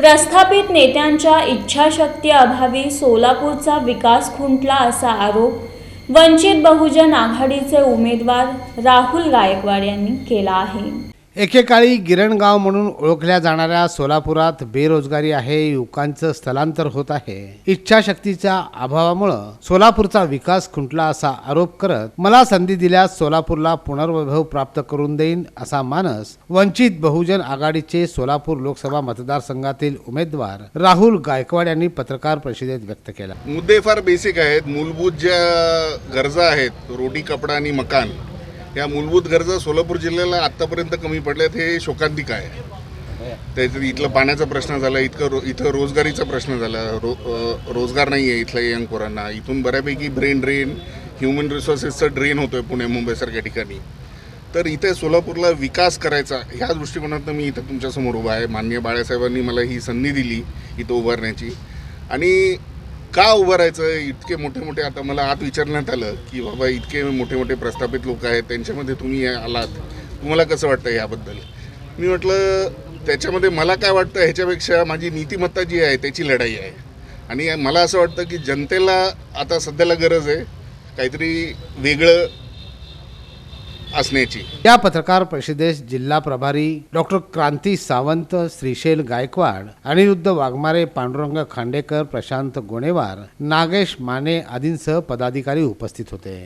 प्रस्थापित नेत्यांच्या इच्छाशक्ती अभावी सोलापूरचा विकास खुंटला असा आरोप वंचित बहुजन आघाडीचे उमेदवार राहुल गायकवाड यांनी केला आहे. एकेकाळी गिरणगाव म्हणून ओळखल्या जाणाऱ्या सोलापुरात बेरोजगारी आहे युवकांचं स्थलांतर होत आहे. इच्छाशक्तीच्या अभावामुळं सोलापूरचा विकास खुंटला असा आरोप करत मला संधी दिल्यास सोलापूरला पुनर्वैभव प्राप्त करून देईन असा मानस वंचित बहुजन आघाडीचे सोलापूर लोकसभा मतदारसंघातील उमेदवार राहुल गायकवाड यांनी पत्रकार परिषदेत व्यक्त केला. मुद्दे फार बेसिक आहेत. मूलभूत ज्या गरजा आहेत रोटी कपडा आणि मकान या मूलभूत गरजा सोलापूर जिल्ह्याला आत्तापर्यंत कमी पडल्यात हे शोकांतिक आहे. त्याच्यात इथलं पाण्याचा प्रश्न झाला इतकं रो इथं रोजगारीचा प्रश्न झाला. रो रोजगार नाही आहे इथल्या यंग पोरांना. इथून बऱ्यापैकी ब्रेन ड्रेन ह्युमन रिसोर्सेसचं ड्रेन होतो आहे पुणे मुंबईसारख्या ठिकाणी. तर इथे सोलापूरला विकास करायचा ह्या दृष्टिकोनातून मी इथं तुमच्यासमोर उभा आहे. माननीय बाळासाहेबांनी मला ही संधी दिली इथं उभारण्याची. आणि का उभं राहायचं? इतके मोठे मोठे आता मला आत विचारण्यात आलं की बाबा इतके मोठे मोठे प्रस्थापित लोक आहेत त्यांच्यामध्ये तुम्ही आलात. तुम्हाला कसं वाटतं याबद्दल? मी म्हटलं त्याच्यामध्ये मला काय वाटतं ह्याच्यापेक्षा माझी नीतिमत्ता जी आहे त्याची लढाई आहे. आणि मला असं वाटतं की जनतेला आता सध्याला गरज आहे काहीतरी वेगळं असण्याची. या पत्रकार परिषदेस जिल्हा प्रभारी डॉक्टर क्रांती सावंत श्रीशैल गायकवाड अनिरुद्ध वाघमारे पांडुरंग खांडेकर प्रशांत गोणेवार नागेश माने आदींसह पदाधिकारी उपस्थित होते.